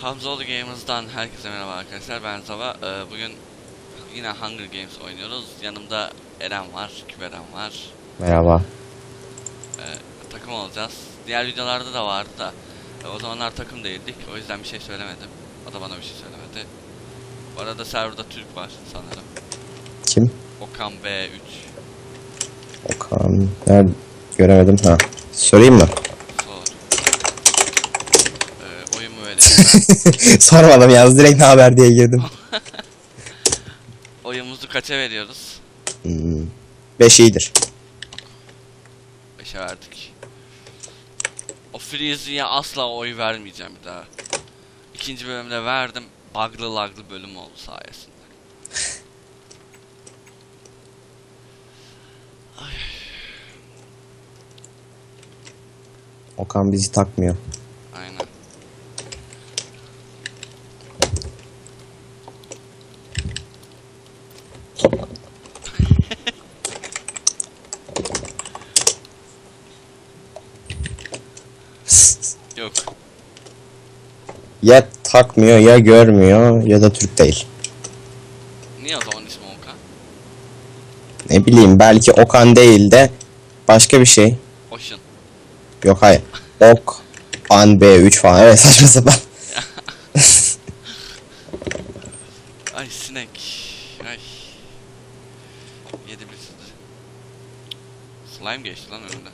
Hamzoğlu Gamers'dan herkese merhaba arkadaşlar ben Zava Ee, Bugün yine Hunger Games oynuyoruz Yanımda Eren var, Küberen var Merhaba. Ee, Takım olacağız Diğer videolarda da vardı da e, O zamanlar takım değildik o yüzden bir şey söylemedim O da bana bir şey söylemedi Bu arada serverda Türk var sanırım Kim? Okan B3 Okan. Nerede? Göremedim. Ha. Sorayım mı? Sor ee, Oyun mu öyle Sormadım yalnız direkt ne haber diye girdim. Oyumuzu kaça veriyoruz? Hmm. Beş iyidir. 5'e verdik. O Freeze'ye asla oy vermeyeceğim bir daha. İkinci bölümde verdim. Bug'lı laglı bölüm oldu sayesinde. Okan bizi takmıyor. Aynen. Yok. Ya takmıyor ya görmüyor ya da Türk değil. Niye o zaman ismi Okan? Ne bileyim belki Okan değil de başka bir şey. Ocean. Yok hayır. Ok. An B3 falan. Evet saçma sapan. Ay sinek. Ay. Yedi bir sizi. Slime geçti lan önümden.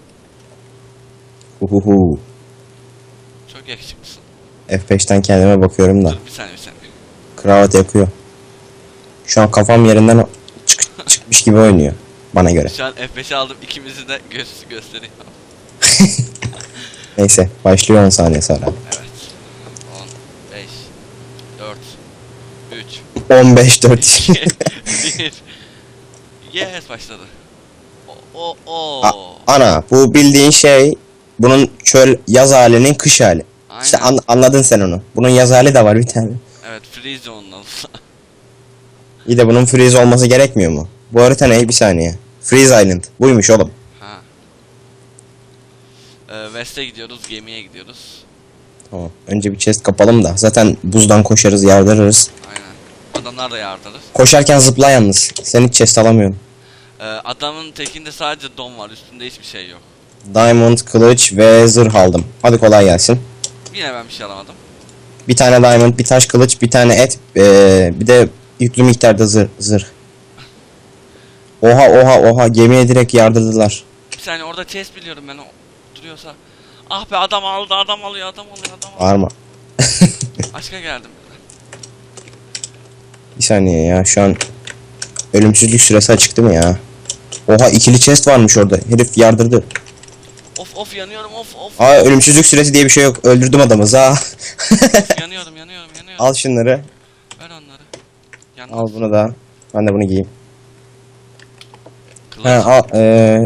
Uhuhu. Çok yakışıklısın. F5'ten kendime bakıyorum da. Dur bir saniye bir saniye. Kravat yakıyor. Şu an kafam yerinden çık çıkmış gibi oynuyor. Bana göre. Şu an F5'e aldım ikimizi de göz göstereyim. Neyse başlıyor 10 saniye sonra. Evet. 10, 5, 4, 3, 15 4. 1. Yes başladı. O o o. A- ana bu bildiğin şey bunun çöl yaz halinin kış hali. Aynen. İşte an- anladın sen onu. Bunun yaz hali de var bir tane. Evet free zone'dan. İyi de bunun freeze olması gerekmiyor mu? Bu harita ne? Bir saniye. Freeze Island. Buymuş oğlum. ha. Ee, West'e gidiyoruz, gemiye gidiyoruz. Tamam. Önce bir chest kapalım da. Zaten buzdan koşarız, yardırırız. Aynen. Adamlar da yardırır. Koşarken zıpla yalnız. Sen hiç chest alamıyorum. Ee, adamın tekinde sadece don var, üstünde hiçbir şey yok. Diamond, kılıç ve zırh aldım. Hadi kolay gelsin. Yine ben bir şey alamadım. Bir tane diamond, bir taş kılıç, bir tane et, ee, bir de yüklü miktarda zırh. zırh. Oha oha oha gemiye direkt yardırdılar. Bir saniye orada chest biliyorum ben o duruyorsa. Ah be adam aldı, adam alıyor, adam alıyor, adam alıyor. Bağırma. Aşka geldim. Bir saniye ya şu an ölümsüzlük süresi açık değil mi ya? Oha ikili chest varmış orada. Herif yardırdı. Of of yanıyorum, of of. Aa ölümsüzlük süresi diye bir şey yok. Öldürdüm adamı. Za. yanıyorum, yanıyorum, yanıyorum. Al şunları. Ver onları. Yandım. Al bunu da. Ben de bunu giyeyim. Kılıç. Ha, al, ee,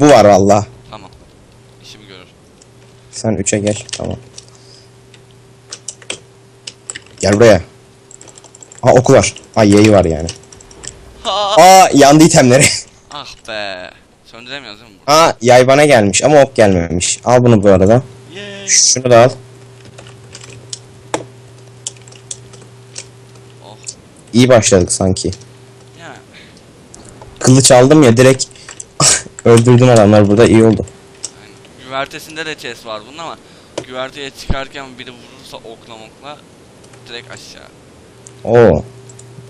bu var valla. Tamam. İşimi görür. Sen 3'e gel. Tamam. Gel buraya. Aa oku var. Aa yayı var yani. Ha! Aa yandı itemleri. Ah be. Söndüremiyoruz değil mi? Aa yay bana gelmiş ama ok gelmemiş. Al bunu bu arada. Yay. Şunu da al. Oh. İyi başladık sanki. Ya. Kılıç aldım ya direkt öldürdüm adamlar burada iyi oldu. Aynen. Güvertesinde de chest var bunun ama güverteye çıkarken biri vurursa okla mokla direkt aşağı. Oo.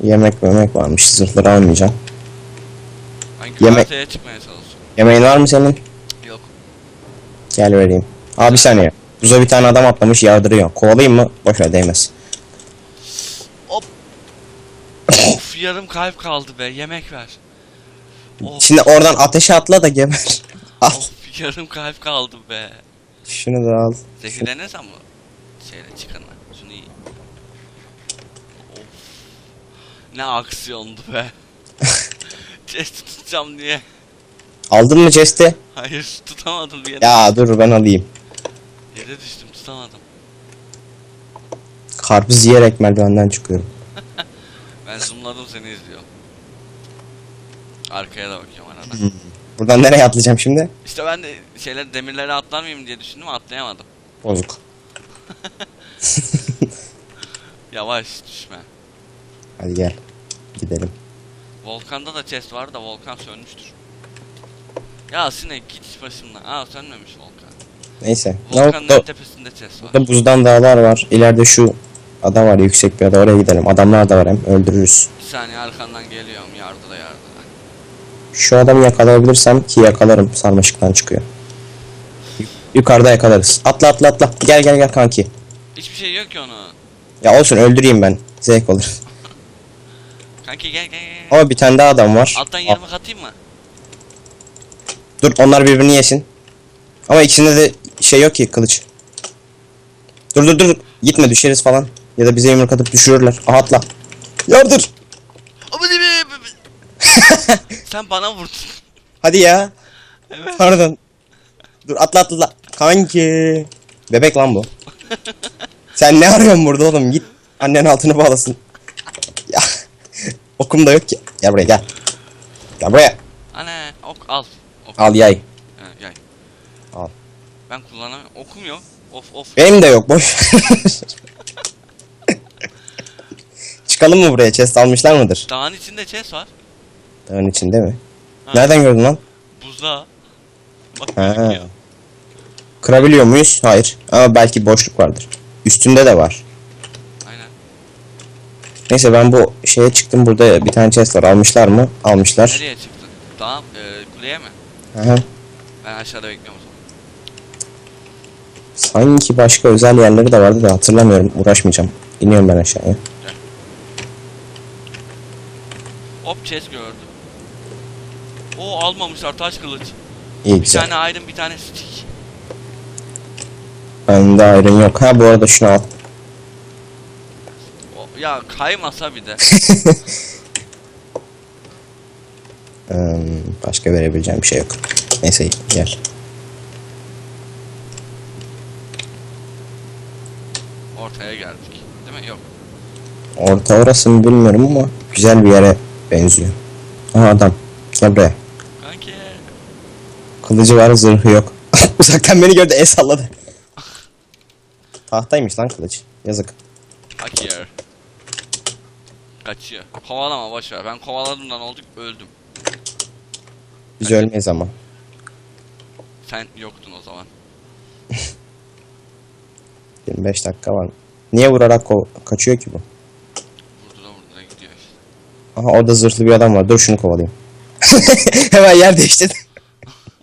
Yemek memek varmış. Zırhları almayacağım. Ben güverteye çıkmaya çalışıyorum. Yemeğin var mı senin? Yok. Gel vereyim. Abi bir saniye. Buza bir tane adam atlamış yardırıyor. Kovalayayım mı? Boşver değmez. Hop. of yarım kalp kaldı be. Yemek ver. Of. Şimdi oradan ateşe atla da geber. al. Of yarım kalp kaldı be. Şunu da al. Zehirlenirsen mi? Şeyle çıkınla. Şunu iyi. Of. Ne aksiyondu be. Chest tutacağım diye. Aldın mı chest'i? Hayır tutamadım bir yere. Ya dur ben alayım. Yere düştüm tutamadım. Karpuz yiyerek merdivenden çıkıyorum. Ben zoomladım seni izliyorum. Arkaya da bakıyorum arada. Buradan nereye atlayacağım şimdi? İşte ben de şeyler demirlere atlar mıyım diye düşündüm atlayamadım. Bozuk. Yavaş düşme. Hadi gel. Gidelim. Volkanda da chest var da volkan sönmüştür. Ya sinek git başımdan. Aa sönmemiş volkan. Neyse. Ne Volkanın oldu? tepesinde chest var. Burada buzdan dağlar var. İleride şu ada var yüksek bir ada oraya gidelim. Adamlar da var hem öldürürüz. Bir saniye arkandan geliyorum yardıra yardıra. Şu adamı yakalayabilirsem ki yakalarım sarmaşıktan çıkıyor. Yu- Yukarıda yakalarız. Atla atla atla. Gel gel gel kanki. Hiçbir şey yok ki onu. Ya olsun öldüreyim ben. Zevk olur. Kanki gel gel gel. Ama bir tane daha adam var. Alttan Al. yerime katayım mı? Dur onlar birbirini yesin. Ama ikisinde de şey yok ki kılıç. Dur dur dur. Gitme düşeriz falan. Ya da bize yumruk atıp düşürürler. Aha atla. Yardır. Sen bana vurdun. Hadi ya. Evet. Pardon. Dur atla atla. atla. Kanki. Bebek lan bu. Sen ne arıyorsun burada oğlum? Git annen altını bağlasın. Ya. Okum da yok ki. Gel buraya gel. Gel buraya. Ana ok al. Al yay. Ha, gel. Al. Ben kullanamıyorum. Okum yok. Of of. Benim de yok boş. Çıkalım mı buraya? Chest almışlar mıdır? Dağın içinde chest var. Dağın içinde mi? Ha. Nereden gördün lan? Buzda. Bak Ha. gözüküyor. Kırabiliyor muyuz? Hayır. Ama belki boşluk vardır. Üstünde de var. Aynen. Neyse ben bu şeye çıktım. Burada bir tane chest var. Almışlar mı? Almışlar. Nereye çıktın? Dağ, e, kuleye mi? Aha. Ben aşağıda bekliyorum o zaman. Sanki başka özel yerleri de vardı da hatırlamıyorum. Uğraşmayacağım. İniyorum ben aşağıya. Hop chest gördüm. O almamışlar taş kılıç. İyi Bir güzel. tane iron bir tane stick. Bende iron yok. Ha bu arada şunu al. O, ya kaymasa bir de. Hmm, başka verebileceğim bir şey yok. Neyse gel. Ortaya geldik. Değil mi? Yok. Orta orası mı bilmiyorum ama güzel bir yere benziyor. Aha adam. Gel buraya. Kanki. Kılıcı var zırhı yok. Uzaktan beni gördü el salladı. Tahtaymış lan kılıç. Yazık. Bak here. Kaçıyor. Kovalama boş ver. Ben kovaladığımdan olduk öldüm. Biz ölmeyiz ama. Sen yoktun o zaman. 25 dakika var. Niye vurarak kaçıyor ki bu? Vurdura vurdura gidiyor işte. Aha orada zırhlı bir adam var. Dur şunu kovalayayım. Hemen yer değiştirdi.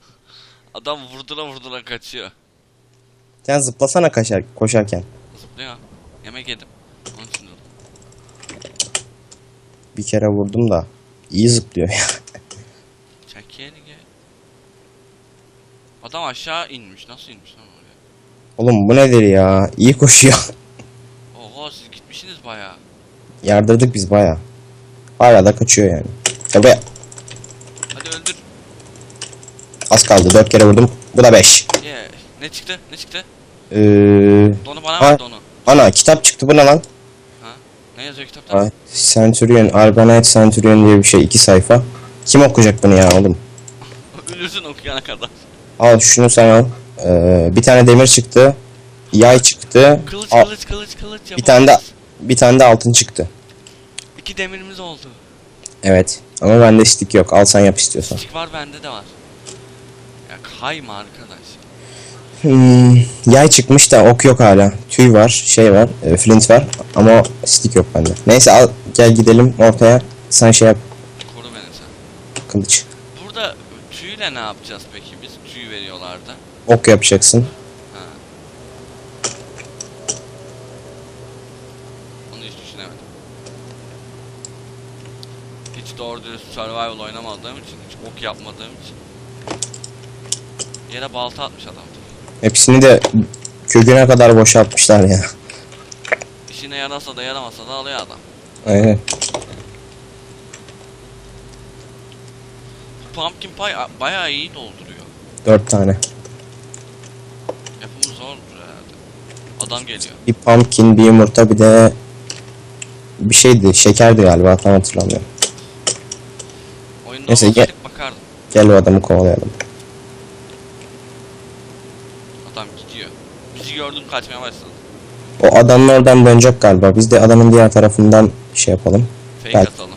Adam vurdura vurdura kaçıyor. Sen zıplasana kaçar, koşarken. Zıplıyor. Yemek yedim. Onun için durdum. Bir kere vurdum da iyi zıplıyor ya. Çek gel. Adam aşağı inmiş. Nasıl inmiş lan oraya? Oğlum bu nedir ya? İyi koşuyor. Oha siz gitmişsiniz bayağı. Yardırdık biz baya. Hala da kaçıyor yani. Ya be Hadi öldür. az kaldı. Dört kere vurdum. Bu da beş. Yeah. Ne çıktı? Ne çıktı? Ee, Donu bana Ha. ver donu. ana kitap çıktı bu ne lan? Ne yazıyor kitapta? Ha, Centurion, Argonite Centurion diye bir şey. iki sayfa. Kim okuyacak bunu ya oğlum? Ölürsün okuyana kadar. Al şunu sen al. Ee, bir tane demir çıktı. Yay çıktı. Kılıç Al, kılıç kılıç kılıç bir tane de bir tane de altın çıktı. İki demirimiz oldu. Evet. Ama bende stick yok. Al sen yap istiyorsan. Stick var bende de var. Ya kayma arkadaş. Hmm, yay çıkmış da ok yok hala. Tüy var, şey var, e, flint var ama stick yok bende. Neyse al gel gidelim ortaya. Sen şey yap Koru beni sen. kılıç. Burada tüyle ne yapacağız peki biz? Veriyorlardı. Ok yapacaksın. Ha. Onu hiç düşünemedim. Hiç doğru dürüst survival oynamadığım için, hiç ok yapmadığım için. Yere balta atmış adam. Hepsini de köküne kadar boşaltmışlar ya. İşine yarasa da yaramasa da alıyor adam. Aynen. Pumpkin pie bayağı iyi dolduruyor. Dört tane. Yapımı zordur herhalde. Adam geliyor. Bir pumpkin, bir yumurta, bir de bir şeydi. Şekerdi galiba tam hatırlamıyorum. Oyunda Neyse, olmasaydık bakardım. Gel o adamı kovalayalım. Adam gidiyor. Bizi gördüm kaçmaya başladı. O adanın oradan dönecek galiba. Biz de adanın diğer tarafından şey yapalım. Fake Gel. atalım.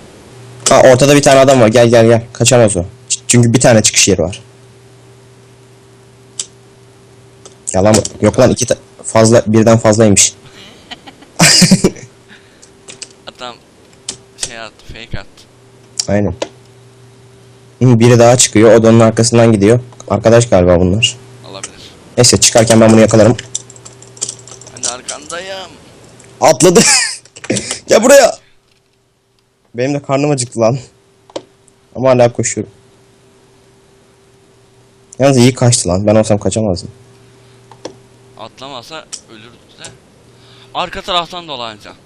Ha ortada bir tane adam var. Gel gel gel. Kaçamaz o. Çünkü bir tane çıkış yeri var. Yalan mı? Yok lan iki fazla birden fazlaymış. Adam şey attı, fake attı. Aynen. Biri daha çıkıyor. O da onun arkasından gidiyor. Arkadaş galiba bunlar. Olabilir. Neyse çıkarken ben bunu yakalarım. Ben de arkandayım. Atladı. Gel buraya. Benim de karnım acıktı lan. Ama hala koşuyorum. Yalnız iyi kaçtı lan. Ben olsam kaçamazdım. Atlamasa ölürdü de. Arka taraftan dolanacağım.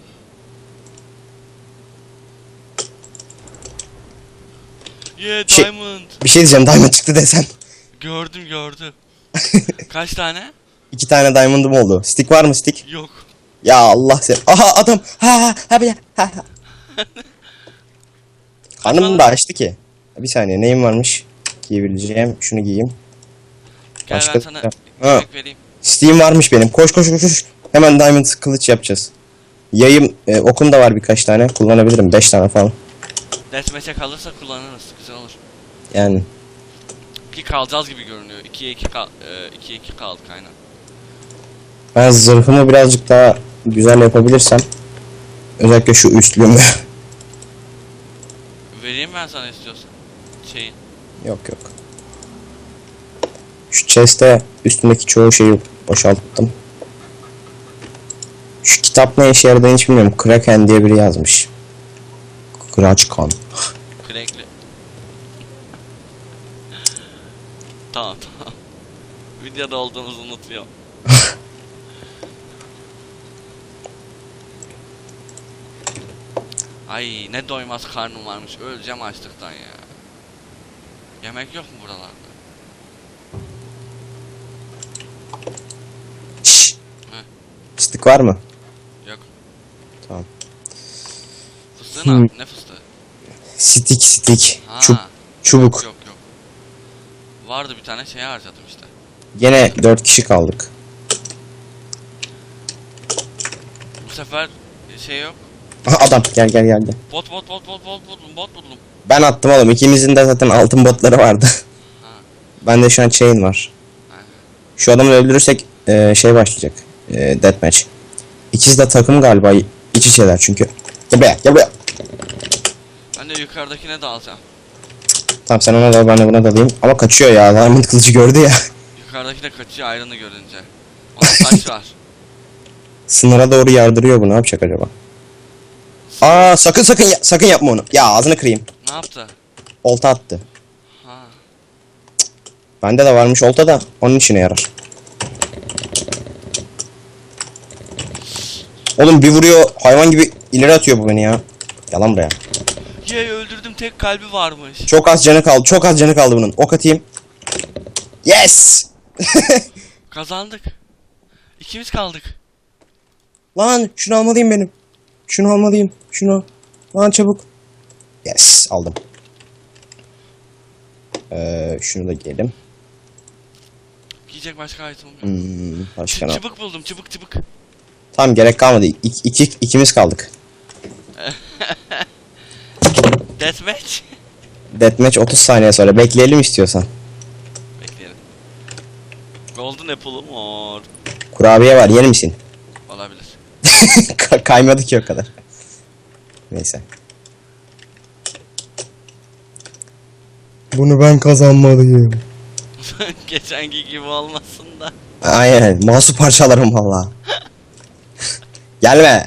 Yeah Şey- diamond. Bir şey diyeceğim. Diamond çıktı desem. Gördüm gördüm. Kaç tane? İki tane diamond'ım oldu. Stick var mı stick? Yok. Ya Allah sen. Aha adam. Ha ha ha bir ha ha. Karnım da açtı ki. Bir saniye neyim varmış? Giyebileceğim. Şunu giyeyim. Gel Başka- ben sana Ha. vereyim. Steam varmış benim. Koş koş koş koş. Hemen diamond kılıç yapacağız. Yayım e, okun da var birkaç tane. Kullanabilirim. Beş tane falan. Deathmatch'e kalırsa kullanırız. Güzel olur. Yani Ki kalacağız gibi görünüyor. 2'ye 2 kal 2'ye 2 kaldık aynen. ben zırhımı birazcık daha güzel yapabilirsem özellikle şu üstlüğümü Vereyim ben sana istiyorsan. Şeyin. yok yok. Şu chest'e üstündeki çoğu şeyi boşalttım. Şu kitap ne işe yaradığını hiç bilmiyorum. Kraken diye biri yazmış. Kraçkan. Crackli. tamam tamam. Videoda olduğumuzu unutuyorum. Ay ne doymaz karnım varmış. Öleceğim açlıktan ya. Yemek yok mu buralarda? Var mı? Yok. Tamam. Fıstığı Hmm. ne, fıstığı? Stick stick. Ha. Çub çubuk. Yok yok. Vardı bir tane şey harcadım işte. Gene dört kişi kaldık. Bu sefer şey yok. Aha adam gel gel geldi. Bot bot bot bot bot bot bot buldum. Ben attım oğlum. İkimizin de zaten altın botları vardı. Ha. Bende şu an chain var. Aynen. Şu adamı öldürürsek e, şey başlayacak. E, deathmatch. İkisi de takım galiba. İç içeler çünkü. Gel buraya gel buraya. Ben de yukarıdakine dalacağım. Tamam sen ona da ben de buna dalayım. Ama kaçıyor ya. Diamond kılıcı gördü ya. Yukarıdaki de kaçıyor ayrını görünce. Onda taş var. Sınıra doğru yardırıyor bu. Ne yapacak acaba? Aa sakın sakın ya- sakın yapma onu. Ya ağzını kırayım. Ne yaptı? Olta attı. Ha. Bende de varmış olta da onun işine yarar. Oğlum bir vuruyor hayvan gibi ileri atıyor bu beni ya. Yalan buraya. Ye öldürdüm tek kalbi varmış. Çok az canı kaldı. Çok az canı kaldı bunun. Ok atayım. Yes! Kazandık. İkimiz kaldık. Lan şunu almalıyım benim. Şunu almalıyım. Şunu. Lan çabuk. Yes aldım. Ee, şunu da giyelim. Giyecek başka itemim yok. Hmm, başka ne? çıbık buldum çıbık çıbık. Tamam gerek kalmadı. İki, iki, ikimiz kaldık. Deathmatch. Deathmatch 30 saniye sonra. Bekleyelim istiyorsan. Bekleyelim. Golden Apple'ım var. Kurabiye var. Yer misin? Olabilir. Ka- kaymadı ki o kadar. Neyse. Bunu ben kazanmalıyım. Geçenki gibi olmasın da. Aynen. Masum parçalarım valla. Gelme.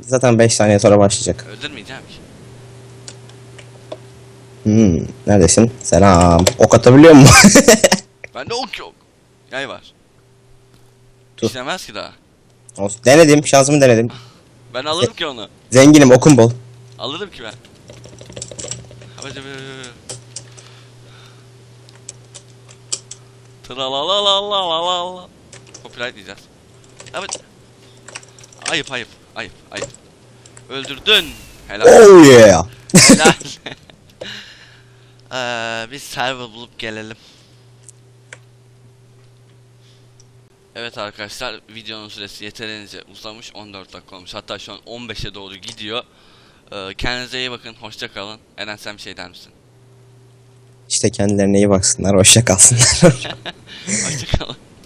Zaten 5 saniye sonra başlayacak. Öldürmeyeceğim ki. Hmm, neredesin? Selam. Ok atabiliyor mu? Bende ok yok. Yay var. Dur. İşlemez ki daha. Olsun. denedim. Şansımı denedim. Ben alırım ki onu. Zenginim okum bol. Alırım ki ben. Tralalalalalalala. Copyright diyeceğiz. Evet. Ayıp ayıp ayıp ayıp. Öldürdün. Helal. Oh yeah. Helal. Eee biz server bulup gelelim. Evet arkadaşlar videonun süresi yeterince uzamış 14 dakika olmuş hatta şu an 15'e doğru gidiyor. Ee, kendinize iyi bakın hoşça kalın. Eren sen bir şey der misin? İşte kendilerine iyi baksınlar. Hoşça kalsınlar. Hoşça kalın.